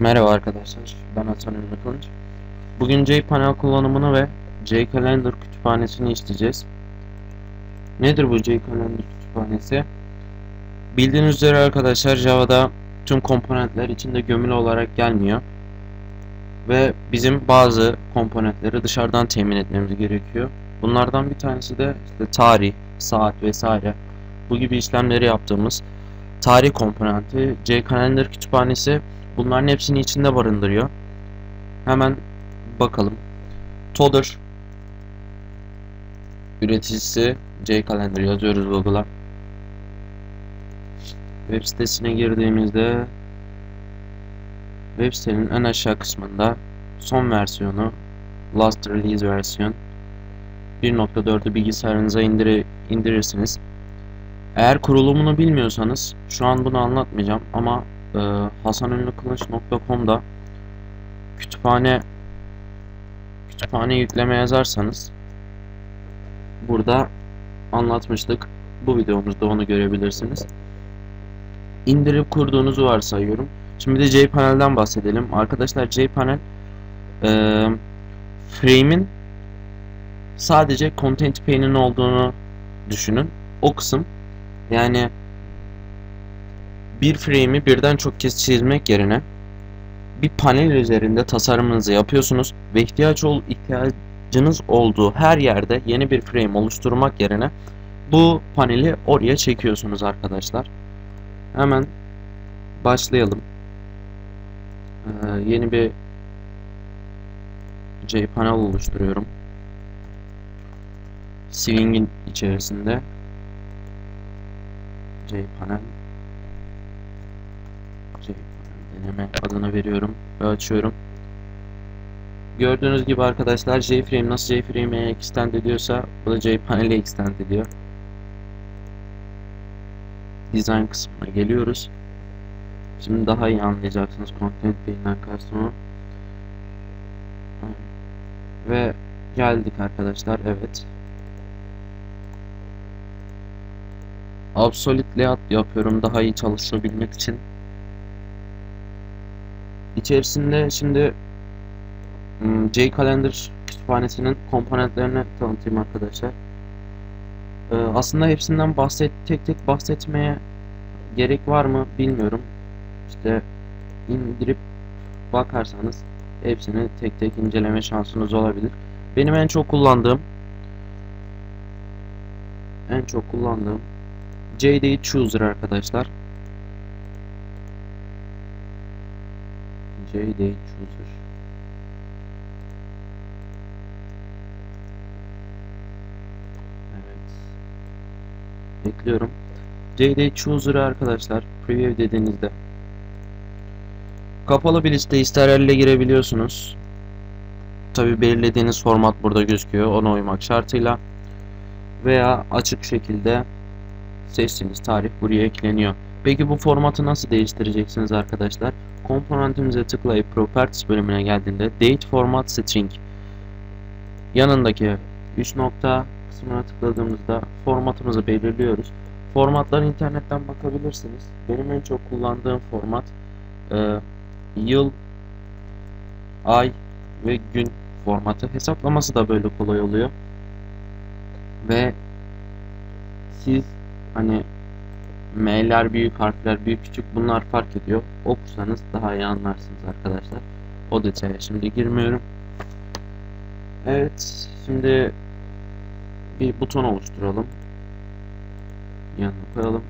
Merhaba arkadaşlar, ben Hasan Ünlü Kılıç. Bugün JPanel kullanımını ve JCalendar kütüphanesini işleyeceğiz. Nedir bu JCalendar kütüphanesi? Bildiğiniz üzere arkadaşlar Java'da tüm komponentler içinde gömülü olarak gelmiyor. Ve bizim bazı komponentleri dışarıdan temin etmemiz gerekiyor. Bunlardan bir tanesi de işte tarih, saat vesaire bu gibi işlemleri yaptığımız tarih komponenti JCalendar kütüphanesi Bunların hepsini içinde barındırıyor. Hemen bakalım. Todder üreticisi JCalendar yazıyoruz Google'a. Web sitesine girdiğimizde web sitenin en aşağı kısmında son versiyonu last release versiyon 1.4'ü bilgisayarınıza indir indirirsiniz. Eğer kurulumunu bilmiyorsanız şu an bunu anlatmayacağım ama e, hasanünlükılıç.com'da kütüphane kütüphane yükleme yazarsanız burada anlatmıştık. Bu videomuzda onu görebilirsiniz. İndirip kurduğunuzu varsayıyorum. Şimdi de JPanel'den bahsedelim. Arkadaşlar JPanel e, frame'in sadece content pane'in olduğunu düşünün. O kısım yani bir frame'i birden çok kez çizmek yerine bir panel üzerinde tasarımınızı yapıyorsunuz ve ihtiyaç ol ihtiyacınız olduğu her yerde yeni bir frame oluşturmak yerine bu paneli oraya çekiyorsunuz arkadaşlar. Hemen başlayalım. Ee, yeni bir JPanel oluşturuyorum. Swing'in içerisinde JPanel deneme adını veriyorum ve açıyorum. Gördüğünüz gibi arkadaşlar JFrame nasıl JFrame'e extend ediyorsa bu da JPanel'e extend ediyor. Design kısmına geliyoruz. Şimdi daha iyi anlayacaksınız content page'den kastımı. Ve geldik arkadaşlar evet. Absolute layout yapıyorum daha iyi çalışabilmek için. İçerisinde şimdi hmm, JCalendar kütüphanesinin komponentlerini tanıtayım arkadaşlar. Aslında hepsinden bahset tek tek bahsetmeye gerek var mı bilmiyorum. İşte indirip bakarsanız hepsini tek tek inceleme şansınız olabilir. Benim en çok kullandığım en çok kullandığım JD Chooser arkadaşlar. JD Chooser. Evet. Ekliyorum. JD Chooser'ı arkadaşlar preview dediğinizde kapalı bir liste ister elle girebiliyorsunuz. Tabi belirlediğiniz format burada gözüküyor. Ona uymak şartıyla veya açık şekilde seçtiğiniz tarih buraya ekleniyor. Peki bu formatı nasıl değiştireceksiniz arkadaşlar? Komponentimize tıklayıp Properties bölümüne geldiğinde Date Format String yanındaki 3 nokta kısmına tıkladığımızda formatımızı belirliyoruz. Formatlar internetten bakabilirsiniz. Benim en çok kullandığım format e, yıl, ay ve gün formatı. Hesaplaması da böyle kolay oluyor. Ve siz hani M'ler büyük, harfler büyük küçük bunlar fark ediyor. Okursanız daha iyi anlarsınız arkadaşlar. O detaya şimdi girmiyorum. Evet, şimdi bir buton oluşturalım. Yanına koyalım.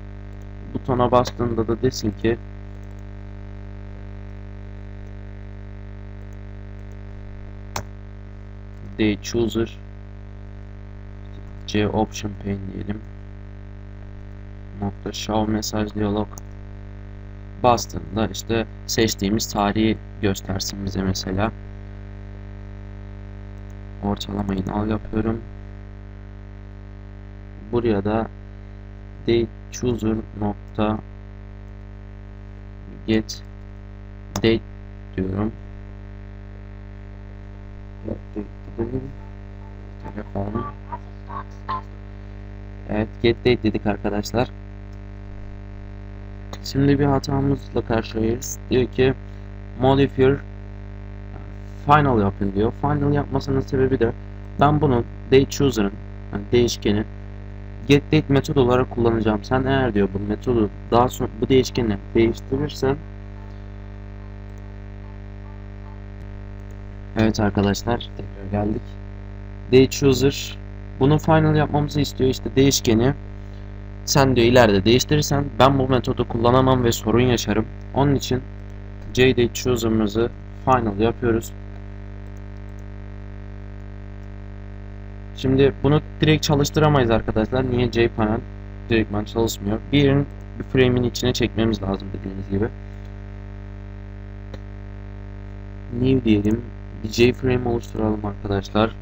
Butona bastığında da desin ki Day Chooser C Option Pane diyelim nokta show mesaj diyalog bastığında işte seçtiğimiz tarihi göstersin bize mesela. Ortalamayı al yapıyorum. Buraya da date chooser nokta get date diyorum. Telefon. Evet get date dedik arkadaşlar Şimdi bir hatamızla karşılayırız. Diyor ki modifier final yapın diyor. Final yapmasının sebebi de ben bunu date chooser'ın yani değişkeni get date metodu olarak kullanacağım. Sen eğer diyor bu metodu daha sonra bu değişkeni değiştirirsen Evet arkadaşlar tekrar geldik. Date chooser bunu final yapmamızı istiyor işte değişkeni sen diyor ileride değiştirirsen ben bu metodu kullanamam ve sorun yaşarım. Onun için JDate chooser'ımızı final yapıyoruz. Şimdi bunu direkt çalıştıramayız arkadaşlar. Niye JPanel direktman çalışmıyor? Bir yerin bir frame'in içine çekmemiz lazım dediğiniz gibi. New diyelim. Bir JFrame oluşturalım arkadaşlar.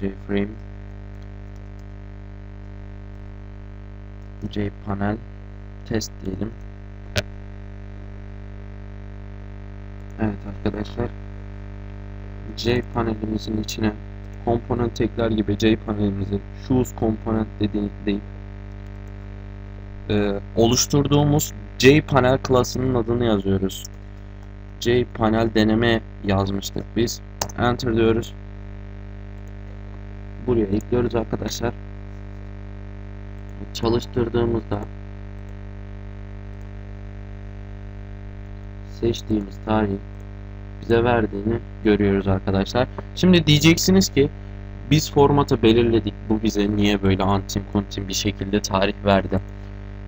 JFrame JPanel test diyelim. Evet arkadaşlar. J panelimizin içine komponent ekler gibi J panelimizi choose komponent dediği deyip e, oluşturduğumuz J panel klasının adını yazıyoruz. J panel deneme yazmıştık biz. Enter diyoruz. Buraya ekliyoruz arkadaşlar. Çalıştırdığımızda seçtiğimiz tarihin bize verdiğini görüyoruz arkadaşlar. Şimdi diyeceksiniz ki biz formatı belirledik. Bu bize niye böyle antim kuntim bir şekilde tarih verdi?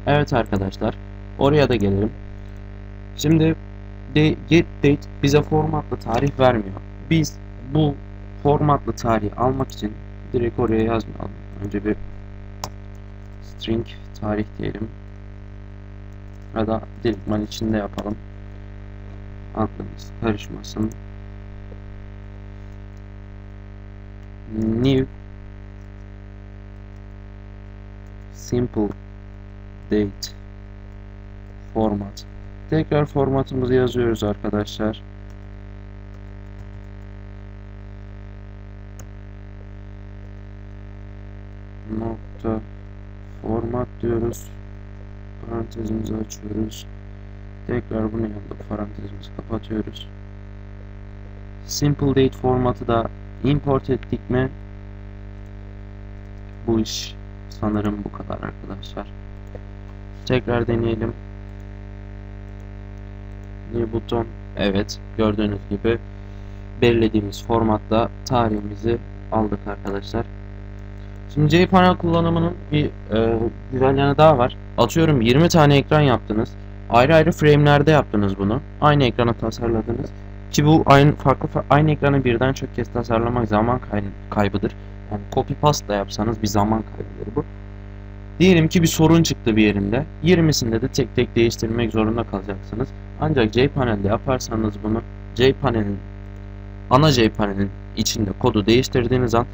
Evet arkadaşlar. Oraya da gelelim. Şimdi get date bize formatlı tarih vermiyor. Biz bu formatlı tarihi almak için direkt oraya yazmayalım. Önce bir string tarih diyelim. Ya da direktman içinde yapalım. Aklımız karışmasın. New simple date format. Tekrar formatımızı yazıyoruz arkadaşlar. Diyoruz. Parantezimizi açıyoruz. Tekrar bunu yaptık. Parantezimizi kapatıyoruz. Simple date formatı da import ettik mi bu iş sanırım bu kadar arkadaşlar. Tekrar deneyelim. New buton. Evet. Gördüğünüz gibi belirlediğimiz formatta tarihimizi aldık arkadaşlar. Şimdi JPanel kullanımının bir e, güzel yanı daha var. Atıyorum 20 tane ekran yaptınız. Ayrı ayrı frame'lerde yaptınız bunu. Aynı ekranı tasarladınız. Ki bu aynı farklı aynı ekranı birden çok kez tasarlamak zaman kay kaybıdır. Yani copy paste da yapsanız bir zaman kaybıdır bu. Diyelim ki bir sorun çıktı bir yerinde. 20'sinde de tek tek değiştirmek zorunda kalacaksınız. Ancak JPanel'de yaparsanız bunu JPanel'in ana JPanel'in içinde kodu değiştirdiğiniz an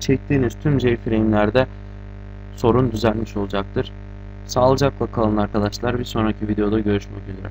çektiğiniz tüm JFrame'lerde sorun düzelmiş olacaktır. Sağlıcakla kalın arkadaşlar. Bir sonraki videoda görüşmek üzere.